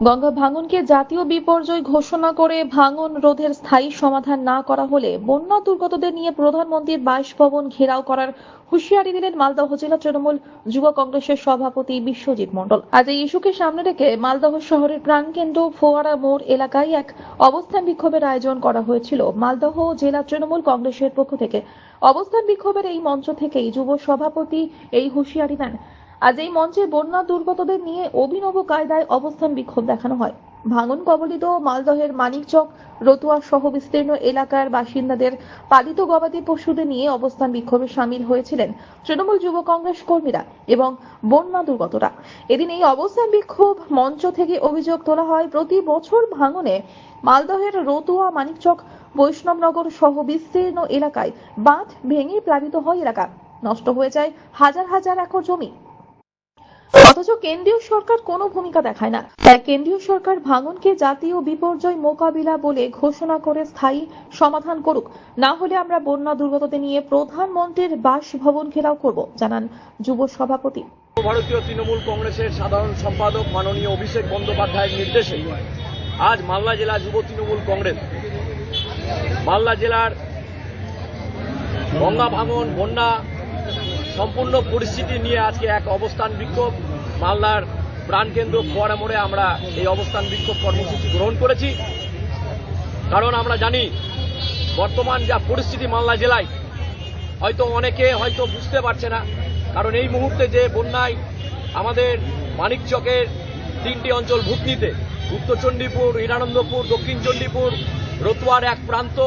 গঙ্গা ভাঙনকে জাতীয় বিপর্যয় ঘোষণা করে ভাঙন রোধের স্থায়ী সমাধান না করা হলে বন্যা দুর্গতদের নিয়ে প্রধানমন্ত্রীর বাসভবন ঘেরাও করার হুঁশিয়ারি দিলেন মালদহ জেলা তৃণমূল যুব কংগ্রেসের সভাপতি বিশ্বজিৎ মণ্ডল। আজ এই ইস্যুকে সামনে রেখে মালদহ শহরের প্রাণকেন্দ্র ফোয়ারা মোড় এলাকায় এক অবস্থান বিক্ষোভের আয়োজন করা হয়েছিল। মালদহ জেলা তৃণমূল কংগ্রেসের পক্ষ থেকে অবস্থান বিক্ষোভের এই মঞ্চ থেকেই যুব সভাপতি এই হুঁশিয়ারি দেন। আজ এই মঞ্চে বন্যা দুর্গতদের নিয়ে অভিনব কায়দায় অবস্থান বিক্ষোভ দেখানো হয়। ভাঙন কবলিত মালদহের মানিকচক, রতুয়া সহ বিস্তীর্ণ এলাকার বাসিন্দাদের পালিত গবাদি পশুদের নিয়ে অবস্থান বিক্ষোভে সামিল হয়েছিলেন তৃণমূল যুব কংগ্রেস কর্মীরা এবং বন্যা দুর্গতরা। এদিন এই অবস্থান বিক্ষোভ মঞ্চ থেকে অভিযোগ তোলা হয়, প্রতি বছর ভাঙনে মালদহের রতুয়া, মানিকচক, বৈষ্ণবনগর সহ বিস্তীর্ণ এলাকায় বাঁধ ভেঙে প্লাবিত হয় এলাকা। নষ্ট হয়ে যায় হাজার হাজার একর জমি। অথচ কেন্দ্রীয় সরকার কোনো ভূমিকা দেখায় না। তাই কেন্দ্রীয় সরকার ভাঙনকে জাতীয় বিপর্যয় মোকাবিলা বলে ঘোষণা করে স্থায়ী সমাধান করুক। না হলে আমরা বন্যা দুর্গতদের নিয়ে প্রধানমন্ত্রীর বাসভবন ঘেরাও করব, জানান যুব সভাপতি। ভারতীয় তৃণমূল কংগ্রেসের সাধারণ সম্পাদক মাননীয় অভিষেক বন্দ্যোপাধ্যায়ের নির্দেশে আজ মালদা জেলা যুব তৃণমূল কংগ্রেস, মালদা জেলার গঙ্গা ভাঙন, বন্যা, সম্পূর্ণ পরিস্থিতি নিয়ে আজকে এক অবস্থান বিক্ষোভ। মালদার প্রাণকেন্দ্র ফোয়ারা মোড়ে আমরা এই অবস্থান বিক্ষোভ কর্মসূচি গ্রহণ করেছি। কারণ আমরা জানি, বর্তমান যা পরিস্থিতি মালদা জেলায়, হয়তো অনেকে হয়তো বুঝতে পারছে না। কারণ এই মুহূর্তে যে বন্যায় আমাদের মানিকচকের তিনটি অঞ্চল ভূতনিতে উত্তর চণ্ডীপুর, হীরানন্দপুর, দক্ষিণ চণ্ডীপুর, রতুয়ার এক প্রান্ত,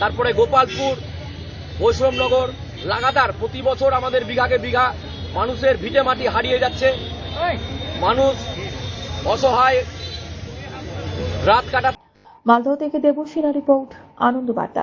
তারপরে গোপালপুর, বৈষ্ণবনগর, লাগাতার প্রতি বছর আমাদের বিঘাকে বিঘা মানুষের ভিটে মাটি হারিয়ে যাচ্ছে। মানুষ অসহায় রাত কাটা মালদহ থেকে দেবশিলা রিপোর্ট আনন্দ বার্তা